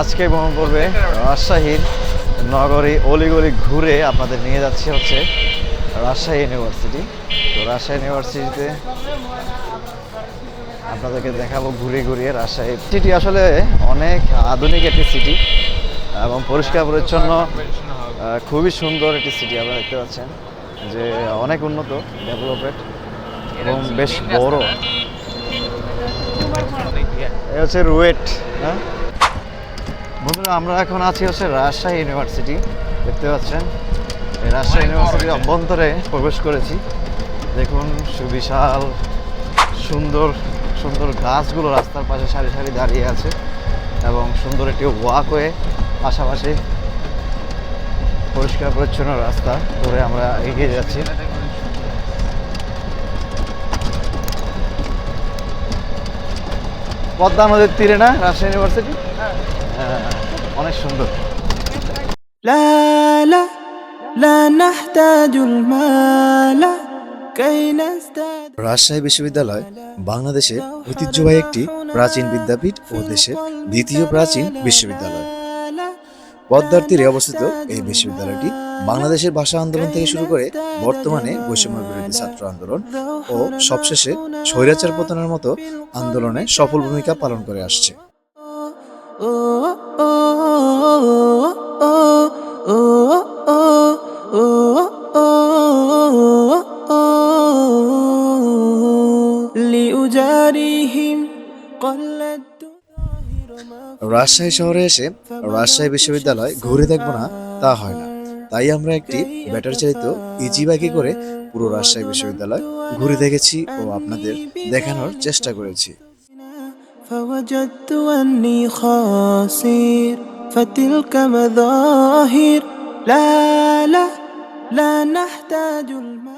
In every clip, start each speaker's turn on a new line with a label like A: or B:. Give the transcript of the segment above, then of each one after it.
A: আজকে ভ্রমণ করবে রাজশাহীর নগরী অলিগলি ঘুরে আপনাদের নিয়ে যাচ্ছে হচ্ছে রাজশাহী ইউনিভার্সিটি। তো রাজশাহী ইউনিভার্সিটিতে আপনাদেরকে দেখাবো ঘুরে ঘুরিয়ে রাজশাহী। সিটি আসলে অনেক আধুনিক একটি সিটি এবং পরিষ্কার পরিচ্ছন্ন খুবই সুন্দর একটি সিটি আপনারা দেখতে পাচ্ছেন যে অনেক উন্নত ডেভেলপমেন্ট এবং বেশ বড়। এই হচ্ছে রুয়েট হ্যাঁ? বন্ধুরা আমরা এখন আছি হচ্ছে রাজশাহী ইউনিভার্সিটি দেখতে পাচ্ছেন? রাজশাহী ইউনিভার্সিটির অভ্যন্তরে প্রবেশ করেছি। দেখুন সুবিশাল সুন্দর সুন্দর গাছগুলো রাস্তার পাশে সারি সারি দাঁড়িয়ে আছে এবং সুন্দর একটি ওয়াকওয়ে পাশাপাশি পরিষ্কার পরিচ্ছন্ন রাস্তা ধরে আমরা এগিয়ে যাচ্ছি। পদ্মা নদীর তীরে না রাজশাহী ইউনিভার্সিটি হ্যাঁ, অনেক সুন্দর
B: لا لا لا نحتاج المال كي نزداد
C: রাজশাহী বিশ্ববিদ্যালয় বাংলাদেশের ঐতিহ্যবাহী একটি প্রাচীন বিদ্যাপীঠ ও দেশের দ্বিতীয় প্রাচীন বিশ্ববিদ্যালয় পদ্মার তীরে অবস্থিত এই বিশ্ববিদ্যালয়টি বাংলাদেশের ভাষা আন্দোলন থেকে শুরু করে বর্তমানে বৈষম্য বিরোধী ছাত্র আন্দোলন ও সবশেষে স্বৈরাচার পতনের মতো আন্দোলনে সফল ভূমিকা পালন করে আসছে
B: ও ও ও লিউজারিহিম
C: রাজশাহী শহরে এসে রাজশাহী বিশ্ববিদ্যালয় ঘুরে দেখব না তা হয় না তাই আমরা একটি ব্যাটার চালিত ইজি বাইকে করে পুরো রাজশাহী বিশ্ববিদ্যালয় ঘুরে দেখেছি ও আপনাদের দেখানোর চেষ্টা করেছি
B: فوجدت أني خاسر فتلك مظاهر لا لا لا نحتاج المال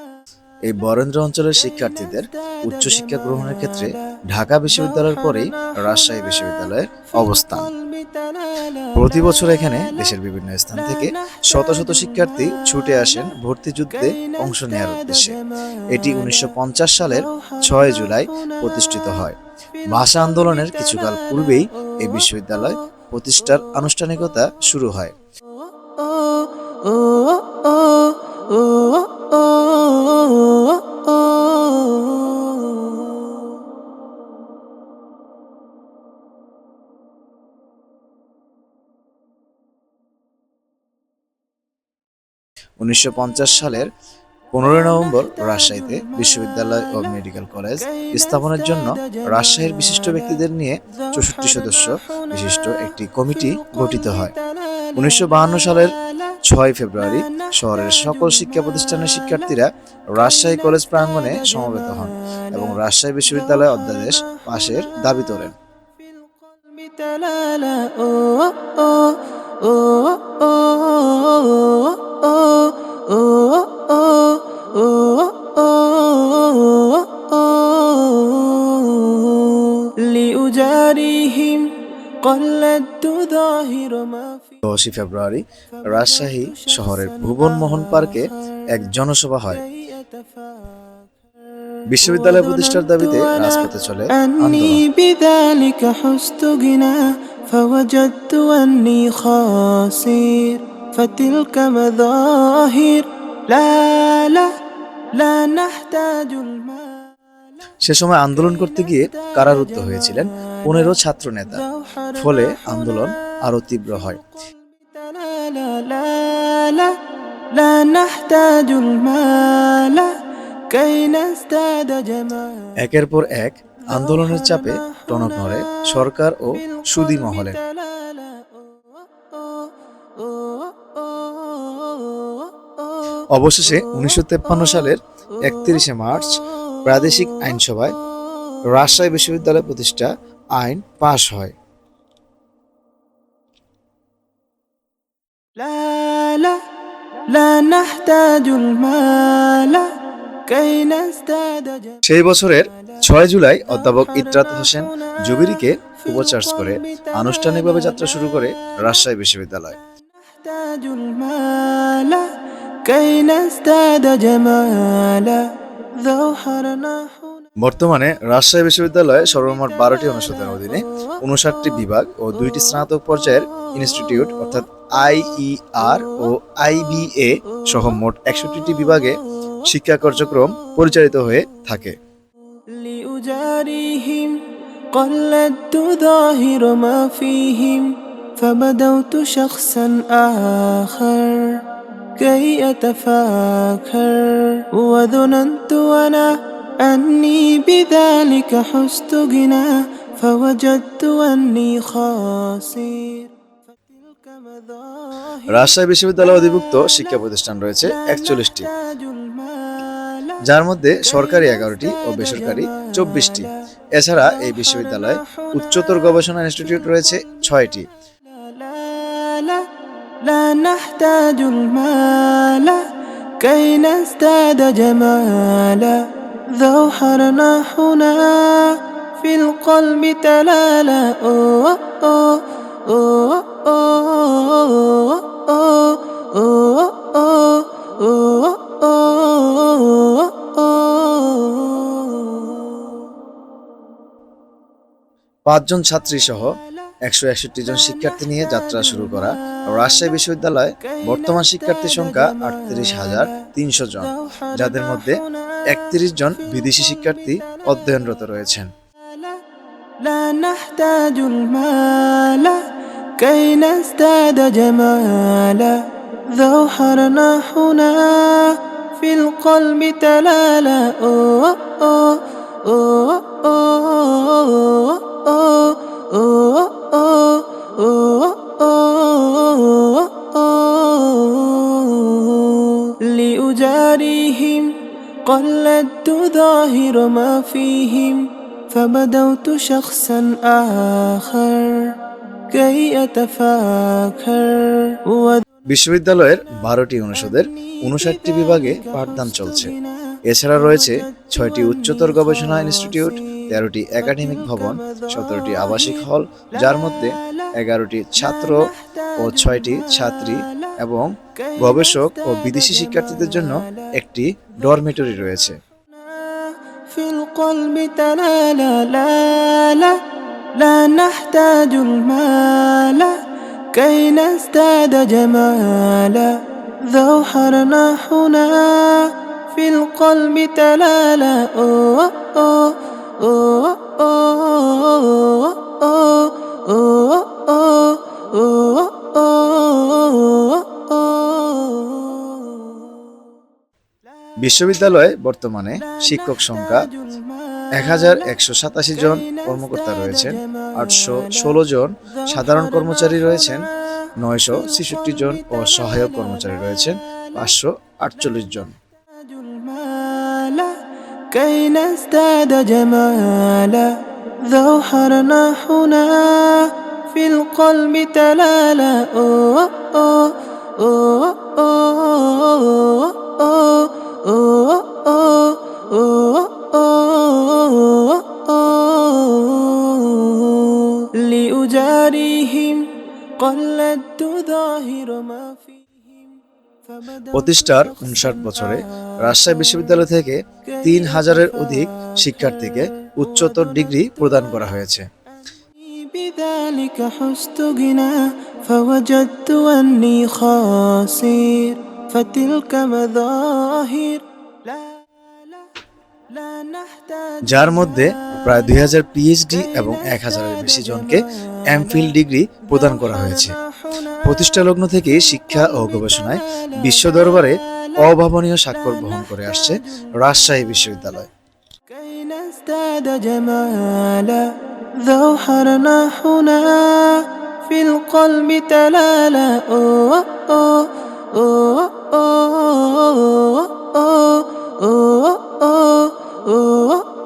C: এই বরেন্দ্র অঞ্চলের শিক্ষার্থীদের উচ্চশিক্ষা গ্রহণের ক্ষেত্রে ঢাকা বিশ্ববিদ্যালয়ের পরেই রাজশাহী বিশ্ববিদ্যালয়ের অবস্থান প্রতি বছর এখানে দেশের বিভিন্ন স্থান থেকে শত শত শিক্ষার্থী ছুটে আসেন ভর্তি যুদ্ধে অংশ নেওয়ার উদ্দেশ্যে এটি উনিশশো পঞ্চাশ সালের ছয় জুলাই প্রতিষ্ঠিত হয় ভাষা আন্দোলনের কিছুকাল পূর্বেই এই বিশ্ববিদ্যালয় প্রতিষ্ঠার আনুষ্ঠানিকতা শুরু হয় উনিশশো পঞ্চাশ সালের পনেরোই নভেম্বর রাজশাহীতে বিশ্ববিদ্যালয় ও মেডিকেল কলেজ স্থাপনের জন্য রাজশাহীর বিশিষ্ট ব্যক্তিদের নিয়ে চৌষট্টি সদস্য বিশিষ্ট একটি কমিটি গঠিত হয়। উনিশশো সালের ছয় ফেব্রুয়ারি শহরের সকল শিক্ষা প্রতিষ্ঠানের শিক্ষার্থীরা রাজশাহী কলেজ প্রাঙ্গণে সমবেত হন এবং রাজশাহী বিশ্ববিদ্যালয় অধ্যাদেশ পাশের দাবি তোলেন। দশই ফেব্রুয়ারি রাজশাহী শহরের ভুবনমোহন পার্কে এক জনসভা হয়। বিশ্ববিদ্যালয় প্রতিষ্ঠার দাবিতে রাজপথে চলে সে সময় আন্দোলন করতে গিয়ে কারারুদ্ধ হয়েছিলেন পনেরো ছাত্র নেতা ফলে আন্দোলন আরও তীব্র হয়।
B: لا لا لا لا لا نحتاج المال كي نزداد جمال
C: একের পর এক আন্দোলনের চাপে টনক নড়ে সরকার ও সুদী মহলে অবশেষে উনিশশো সালের একত্রিশে মার্চ প্রাদেশিক আইনসভায় রাজশাহী বিশ্ববিদ্যালয় প্রতিষ্ঠা আইন পাশ হয়
B: لا لا لا نحتاج المال كي نزداد جمال
C: সেই বছরের ছয় জুলাই অধ্যাপক ইতরাত হোসেন জুবিরিকে উপচার্জ করে আনুষ্ঠানিকভাবে যাত্রা শুরু করে রাজশাহী বিশ্ববিদ্যালয়
B: نحتاج المال كي نزداد جمالا ذو حرنا هنا
C: বর্তমানে রাজশাহী বিশ্ববিদ্যালয়ে সর্বমোট বারোটি অনুষদের অধীনে উনষাটটি বিভাগ ও দুইটি স্নাতক পর্যায়ের ইনস্টিটিউট অর্থাৎ আইইআর ও আইবিএ সহ মোট একষট্টিটি বিভাগে শিক্ষা কার্যক্রম পরিচালিত হয়ে থাকে
B: لأجاريهم قلدت ظاهر ما فيهم فبدوت شخصا آخر كي أتفاكر وظننت أنا أني بذلك حزت غنى فوجدت أني خاسر فتلك مظاهر
C: রাজশাহী বিশ্ববিদ্যালয় অধিভুক্ত শিক্ষা প্রতিষ্ঠান রয়েছে একচল্লিশটি
B: تحتاج المال
C: যার মধ্যে সরকারি এগারোটি ও বেসরকারি চব্বিশটি এছাড়া এই বিশ্ববিদ্যালয়ে উচ্চতর গবেষণা ইনস্টিটিউট রয়েছে ছয়টি
B: لا لا لا نحتاج المال كي نزداد جمالا ذو حرنا هنا في القلب تلالا أوه أوه أوه أوه أوه أوه أوه أوه أوه
C: পাঁচজন ছাত্রী সহ একশো একষট্টি জন শিক্ষার্থী নিয়ে যাত্রা শুরু করা রাজশাহী বিশ্ববিদ্যালয় বর্তমান শিক্ষার্থীর সংখ্যা আটত্রিশ হাজার তিনশো জন যাদের মধ্যে একত্রিশ জন বিদেশি শিক্ষার্থী অধ্যয়নরত রয়েছেন
B: لا قلدت ظاهر ما فيهم فبدوت شخصا آخر كي أتفاكر
C: বিশ্ববিদ্যালয়ের বারোটি অনুষদের উনষাটটি বিভাগে পাঠদান চলছে এছাড়া রয়েছে ছয়টি উচ্চতর গবেষণা ইনস্টিটিউট তেরোটি একাডেমিক ভবন সতেরোটি আবাসিক হল যার মধ্যে এগারোটি ছাত্র ও ছয়টি ছাত্রী এবং গবেষক ও বিদেশি শিক্ষার্থীদের জন্য একটি ডরমিটরি রয়েছে
B: في القلب تلالا لا لا لا نحتاج المال كي نزداد جمالا ذو حرنا هنا في القلب تلالا أوه أوه
C: বিশ্ববিদ্যালয়ে বর্তমানে শিক্ষক সংখ্যা এক হাজার একশো সাতাশি জন কর্মকর্তা রয়েছেন, আটশো ষোলো জন সাধারণ কর্মচারী রয়েছেন, নয়শো ছেষট্টি জন ও সহায়ক কর্মচারী রয়েছেন, পাঁচশো আটচল্লিশ জন।
B: كي نزداد جمالا ذو حرنا هنا في القلب تلالا لأجاريهم قلدت ظاهر ما فبدأ
C: প্রতিষ্ঠার উনষাট বছরে রাজশাহী বিশ্ববিদ্যালয় থেকে তিন হাজারের অধিক শিক্ষার্থীকে উচ্চতর ডিগ্রি প্রদান করা হয়েছে। যার মধ্যে প্রায় দুই হাজার পিএইচডি এবং এক হাজারের বেশি জনকে এমফিল ডিগ্রি প্রদান করা হয়েছে প্রতিষ্ঠা লগ্ন থেকে শিক্ষা ও গবেষণায় বিশ্ব দরবারে অভাবনীয় স্বাক্ষর বহন করে আসছে রাজশাহী বিশ্ববিদ্যালয়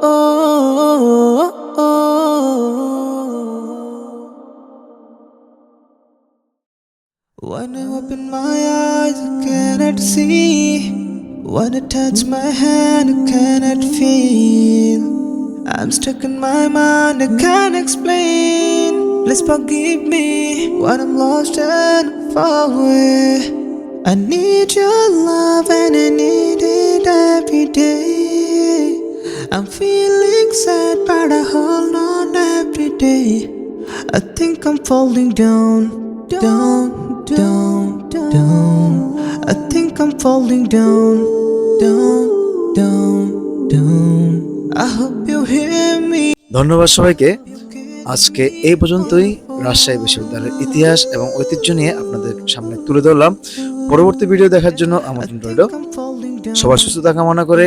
B: When I open my eyes, I cannot see. When I touch my hand, I cannot feel. I'm stuck in my mind, I can't explain. Please forgive me when I'm lost and far away. I need your love and I need it every day. I'm feeling sad, but I hold on every day. I think I'm falling down, down, down, down. I think I'm falling down, down, down, down. I hope you hear me.
C: ধন্যবাদ সবাইকে আজকে এই পর্যন্তই রাজশাহী বিশ্ববিদ্যালয়ের ইতিহাস এবং ঐতিহ্য নিয়ে আপনাদের সামনে তুলে ধরলাম পরবর্তী ভিডিও দেখার জন্য আমন্ত্রণ রইল. সবার সুস্থতা কামনা করে